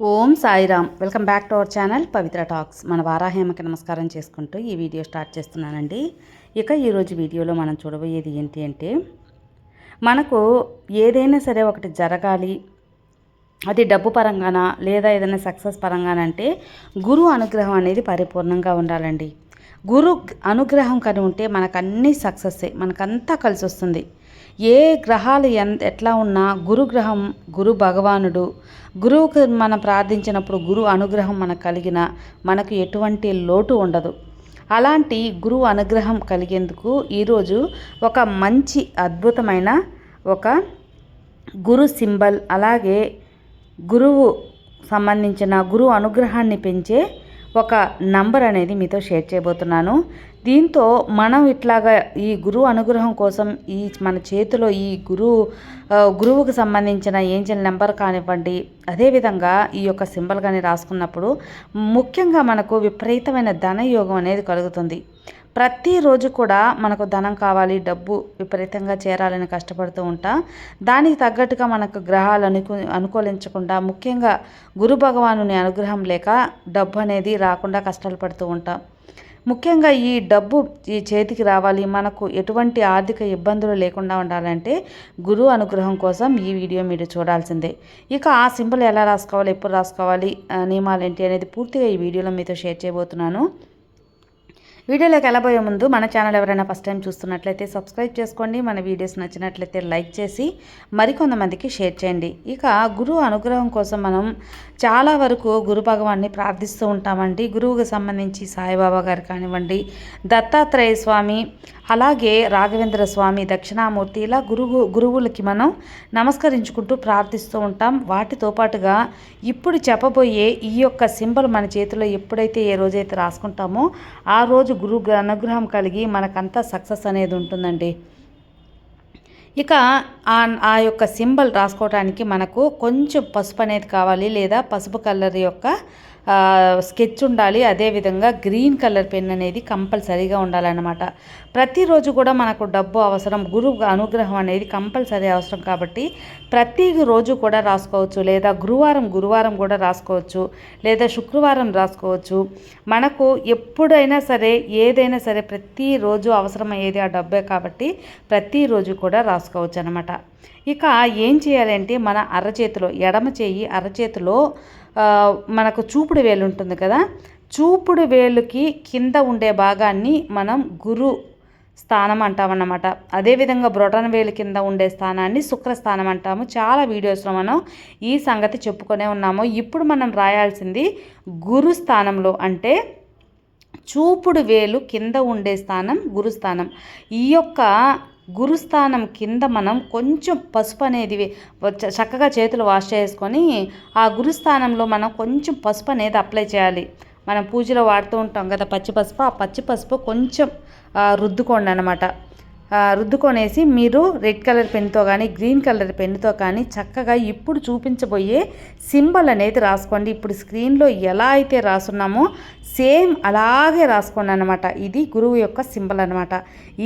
Om Sairam. Welcome back to our channel Pavitra talks. మన వారాహేమకి నమస్కారం చేసుకుంటూ ఈ వీడియో స్టార్ట్ చేస్తున్నానండి. ఇక ఈరోజు వీడియోలో మనం చూడబోయేది ఏంటి అంటే మనకు ఏదైనా సరే ఒకటి జరగాలి అది డబ్బు పరంగానా లేదా ఏదైనా సక్సెస్ పరంగానంటే గురు అనుగ్రహం అనేది పరిపూర్ణంగా ఉండాలండి. గురు అనుగ్రహం కానీ ఉంటే మనకన్నీ సక్సెస్సే మనకంతా కలిసి వస్తుంది ఏ గ్రహాలు ఎన్ ఎట్లా ఉన్నా గురుగ్రహం గురు భగవానుడు. గురువుకు మనం ప్రార్థించినప్పుడు గురు అనుగ్రహం మనకు కలిగిన మనకు ఎటువంటి లోటు ఉండదు. అలాంటి గురువు అనుగ్రహం కలిగేందుకు ఈరోజు ఒక మంచి అద్భుతమైన ఒక గురు సింబల్ అలాగే గురువు సంబంధించిన గురువు అనుగ్రహాన్ని పెంచే ఒక నంబర్ అనేది మీతో షేర్ చేయబోతున్నాను. దీంతో మనం ఇట్లాగా ఈ గురువు అనుగ్రహం కోసం ఈ మన చేతిలో ఈ గురువు గురువుకు సంబంధించిన ఏంజల్ నెంబర్ కానివ్వండి అదేవిధంగా ఈ యొక్క సింబల్ కానీ రాసుకున్నప్పుడు ముఖ్యంగా మనకు విపరీతమైన ధనయోగం అనేది కలుగుతుంది. ప్రతిరోజు కూడా మనకు ధనం కావాలి డబ్బు విపరీతంగా చేరాలని కష్టపడుతూ ఉంటా. దానికి తగ్గట్టుగా మనకు గ్రహాలు అనుకు అనుకూలించకుండా ముఖ్యంగా గురు భగవానుని అనుగ్రహం లేక డబ్బు అనేది రాకుండా కష్టాలు పడుతూ ఉంటాం. ముఖ్యంగా ఈ డబ్బు ఈ చేతికి రావాలి మనకు ఎటువంటి ఆర్థిక ఇబ్బందులు లేకుండా ఉండాలంటే గురువు అనుగ్రహం కోసం ఈ వీడియో మీరు చూడాల్సిందే. ఇక ఆ సింబల్ ఎలా రాసుకోవాలి ఎప్పుడు రాసుకోవాలి నియమాలు ఏంటి అనేది పూర్తిగా ఈ వీడియోలో మీతో షేర్ చేయబోతున్నాను. వీడియోలోకి వెళ్ళబోయే ముందు మన ఛానల్ ఎవరైనా ఫస్ట్ టైం చూస్తున్నట్లయితే సబ్స్క్రైబ్ చేసుకోండి. మన వీడియోస్ నచ్చినట్లయితే లైక్ చేసి మరికొంతమందికి షేర్ చేయండి. ఇక గురువు అనుగ్రహం కోసం మనం చాలా వరకు గురు భగవాన్ని ప్రార్థిస్తూ ఉంటామండి. గురువుకు సంబంధించి సాయిబాబా గారు కానివ్వండి దత్తాత్రేయ స్వామి అలాగే రాఘవేంద్ర స్వామి దక్షిణామూర్తి ఇలా గురువు గురువులకి మనం నమస్కరించుకుంటూ ప్రార్థిస్తూ ఉంటాం. వాటితో పాటుగా ఇప్పుడు చెప్పబోయే ఈ యొక్క సింబల్ మన చేతిలో ఎప్పుడైతే ఏ రోజైతే రాసుకుంటామో ఆ రోజు గురువు అనుగ్రహం కలిగి మనకంతా సక్సెస్ అనేది ఉంటుందండి. ఇక ఆ యొక్క సింబల్ రాసుకోవడానికి మనకు కొంచెం పసుపు అనేది కావాలి లేదా పసుపు కలర్ యొక్క స్కెచ్ ఉండాలి. అదేవిధంగా గ్రీన్ కలర్ పెన్ అనేది కంపల్సరీగా ఉండాలన్నమాట. ప్రతిరోజు కూడా మనకు డబ్బు అవసరం గురువు అనుగ్రహం అనేది కంపల్సరీ అవసరం కాబట్టి ప్రతి రోజు కూడా రాసుకోవచ్చు. లేదా గురువారం గురువారం కూడా రాసుకోవచ్చు. లేదా శుక్రవారం రాసుకోవచ్చు. మనకు ఎప్పుడైనా సరే ఏదైనా సరే ప్రతిరోజు అవసరమయ్యేది ఆ డబ్బే కాబట్టి ప్రతిరోజు కూడా రాసుకోవచ్చు. అనమాట ఇక ఏం చేయాలంటే మన అరచేతిలో ఎడమ చేయి అరచేతిలో మనకు చూపుడు వేలు ఉంటుంది కదా చూపుడు వేలుకి కింద ఉండే భాగాన్ని మనం గురు స్థానం అంటామన్నమాట. అదేవిధంగా బ్రొటన్ వేలు కింద ఉండే స్థానాన్ని శుక్రస్థానం అంటాము. చాలా వీడియోస్లో మనం ఈ సంగతి చెప్పుకొనే ఉన్నాము. ఇప్పుడు మనం రాయాల్సింది గురు స్థానంలో అంటే చూపుడు వేలు కింద ఉండే స్థానం గురుస్థానం ఈ యొక్క గురుస్థానం కింద మనం కొంచెం పసుపు అనేది చ- చక్కగా చేతులు వాష్ చేసుకొని ఆ గురుస్థానంలో మనం కొంచెం పసుపు అనేది అప్లై చేయాలి. మనం పూజలో వాడుతూ ఉంటాం కదా పచ్చి పసుపు ఆ పచ్చి పసుపు కొంచెం రుద్దుకోండి అనమాట రుద్దుకొనేసి మీరు రెడ్ కలర్ పెన్తో కానీ గ్రీన్ కలర్ పెన్నుతో కానీ చక్కగా ఇప్పుడు చూపించబోయే సింబల్ అనేది రాసుకోండి. ఇప్పుడు స్క్రీన్లో ఎలా అయితే రాసున్నామో సేమ్ అలాగే రాసుకోండి అనమాట ఇది గురువు యొక్క సింబల్ అనమాట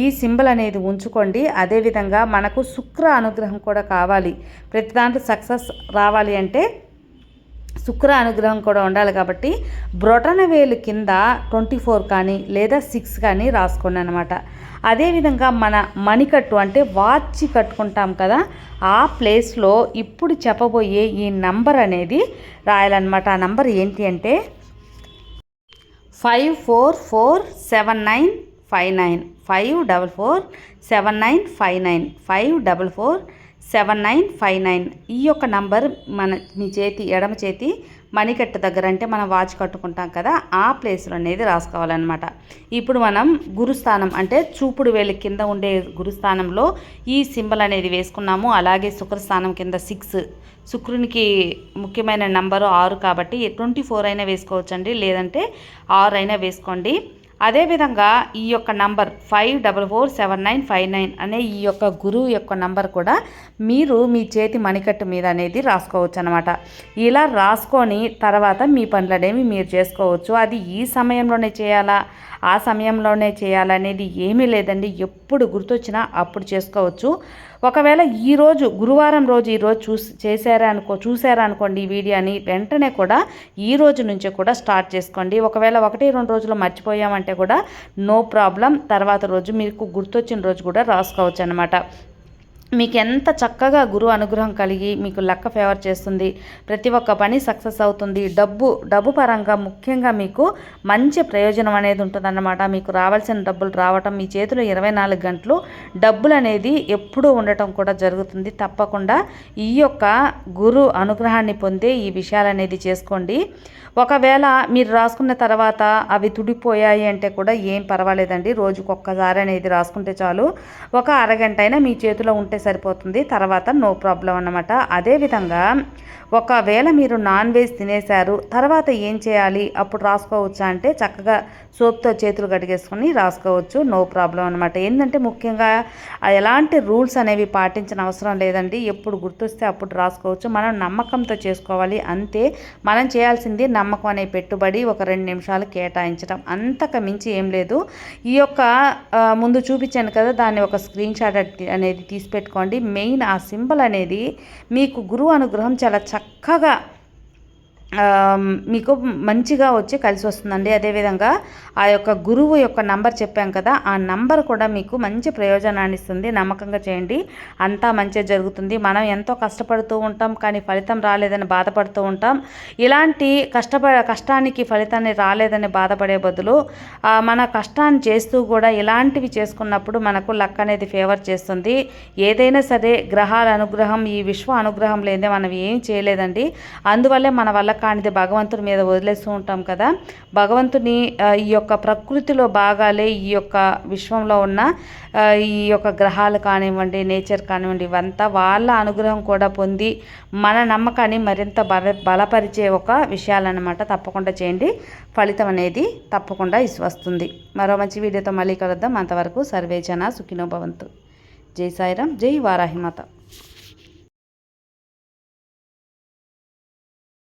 ఈ సింబల్ అనేది ఉంచుకోండి. అదేవిధంగా మనకు శుక్ర అనుగ్రహం కూడా కావాలి. ప్రతి దాంట్లో సక్సెస్ రావాలి అంటే శుక్ర అనుగ్రహం కూడా ఉండాలి కాబట్టి బ్రొటన వేలు కింద ట్వంటీ ఫోర్ కానీ లేదా సిక్స్ కానీ రాసుకోండి అనమాట అదేవిధంగా మన మణికట్టు అంటే వాచ్ కట్టుకుంటాం కదా ఆ ప్లేస్లో ఇప్పుడు చెప్పబోయే ఈ నంబర్ అనేది రాయాలన్నమాట. ఆ నంబర్ ఏంటి అంటే five four four seven nine five nine five double four seven nine five nine five double four seven nine five nine ఈ యొక్క నంబర్ మన మీ చేతి ఎడమ చేతి మణికట్టు దగ్గర అంటే మనం వాచ్ కట్టుకుంటాం కదా ఆ ప్లేస్లో అనేది రాసుకోవాలన్నమాట. ఇప్పుడు మనం గురుస్థానం అంటే చూపుడు వేలు కింద ఉండే గురుస్థానంలో ఈ సింబల్ అనేది వేసుకున్నాము. అలాగే శుక్రస్థానం కింద సిక్స్. శుక్రునికి ముఖ్యమైన నంబరు ఆరు కాబట్టి ట్వంటీ ఫోర్ అయినా వేసుకోవచ్చండి. లేదంటే ఆరు అయినా వేసుకోండి. అదేవిధంగా ఈ యొక్క number five double four seven nine five nine అనే ఈ యొక్క గురువు యొక్క నంబర్ కూడా మీరు మీ చేతి మణికట్టు మీద అనేది రాసుకోవచ్చు అనమాట ఇలా రాసుకొని తర్వాత మీ పనులనేవి మీరు చేసుకోవచ్చు. అది ఈ సమయంలోనే చేయాలా? ఆ సమయంలోనే చేయాలనేది ఏమీ లేదండి. ఎప్పుడు గుర్తొచ్చినా అప్పుడు చేసుకోవచ్చు. ఒకవేళ ఈరోజు గురువారం రోజు ఈరోజు చూసి చేశారా అనుకో చూసారా అనుకోండి ఈ వీడియోని వెంటనే కూడా ఈ రోజు నుంచే కూడా స్టార్ట్ చేసుకోండి. ఒకవేళ ఒకటి రెండు రోజులు మర్చిపోయామంటే కూడా నో ప్రాబ్లం. తర్వాత రోజు మీకు గుర్తొచ్చిన రోజు కూడా రాసుకోవచ్చు అనమాట మీకు ఎంత చక్కగా గురు అనుగ్రహం కలిగి మీకు లక్క ఫేవర్ చేస్తుంది ప్రతి ఒక్క పని సక్సెస్ అవుతుంది డబ్బు డబ్బు పరంగా ముఖ్యంగా మీకు మంచి ప్రయోజనం అనేది ఉంటుందన్నమాట. మీకు రావాల్సిన డబ్బులు రావటం మీ చేతిలో ఇరవై నాలుగు గంటలు డబ్బులు అనేది ఎప్పుడూ ఉండటం కూడా జరుగుతుంది. తప్పకుండా ఈ యొక్క గురు అనుగ్రహాన్ని పొందే ఈ విషయాలు అనేది చేసుకోండి. ఒకవేళ మీరు రాసుకున్న తర్వాత అవి తుడిపోయాయి అంటే కూడా ఏం పర్వాలేదండి. రోజుకొక్కసారి అనేది రాసుకుంటే చాలు. ఒక అరగంట అయినా మీ చేతిలో ఉంటే సరిపోతుంది. తర్వాత నో ప్రాబ్లం అన్నమాట. అదేవిధంగా ఒకవేళ మీరు నాన్ వెజ్ తినేశారు తర్వాత ఏం చేయాలి? అప్పుడు రాసుకోవచ్చా అంటే చక్కగా సోప్తో చేతులు కడిగేసుకొని రాసుకోవచ్చు. నో ప్రాబ్లం అనమాట ఏంటంటే ముఖ్యంగా ఎలాంటి రూల్స్ అనేవి పాటించిన అవసరం లేదండి. ఎప్పుడు గుర్తొస్తే అప్పుడు రాసుకోవచ్చు. మనం నమ్మకంతో చేసుకోవాలి. అంతే మనం చేయాల్సింది నమ్మకం అనే పెట్టుబడి ఒక రెండు నిమిషాలు కేటాయించడం. అంతకు మించి ఏం లేదు. ఈ యొక్క ముందు చూపించాను కదా దాన్ని ఒక స్క్రీన్ షాట్ అనేది తీసి పెట్టుకోండి మెయిన్ ఆ సింబల్ అనేది మీకు గురువు అనుగ్రహం చాలా చక్కగా మీకు మంచిగా వచ్చి కలిసి వస్తుందండి. అదేవిధంగా ఆ యొక్క గురువు యొక్క నంబర్ చెప్పాం కదా ఆ నంబర్ కూడా మీకు మంచి ప్రయోజనాన్ని ఇస్తుంది. నమ్మకంగా చేయండి. అంతా మంచిగా జరుగుతుంది. మనం ఎంతో కష్టపడుతూ ఉంటాం కానీ ఫలితం రాలేదని బాధపడుతూ ఉంటాం. ఇలాంటి కష్టప కష్టానికి ఫలితాన్ని రాలేదని బాధపడే బదులు మన కష్టాన్ని చేస్తూ కూడా ఇలాంటివి చేసుకున్నప్పుడు మనకు లక్ అనేది ఫేవర్ చేస్తుంది. ఏదైనా సరే గ్రహాల అనుగ్రహం ఈ విశ్వ అనుగ్రహం లేదే మనం ఏం చేయలేదండి. అందువల్లే మన వల్ల కానిది భగవంతుడి మీద వదిలేస్తూ ఉంటాం కదా. భగవంతుని ఈ యొక్క ప్రకృతిలో భాగాలే ఈ యొక్క విశ్వంలో ఉన్న ఈ యొక్క గ్రహాలు కానివ్వండి నేచర్ కానివ్వండి ఇవంతా వాళ్ళ అనుగ్రహం కూడా పొంది మన నమ్మకాన్ని మరింత బల బలపరిచే ఒక విషయాలన్నమాట. తప్పకుండా చేయండి. ఫలితం అనేది తప్పకుండా వస్తుంది. మరో మంచి వీడియోతో మళ్ళీ కలుద్దాం. అంతవరకు సర్వేజన సుఖినో భవంతు. జై సాయిరామ్ జై వారాహిమాత.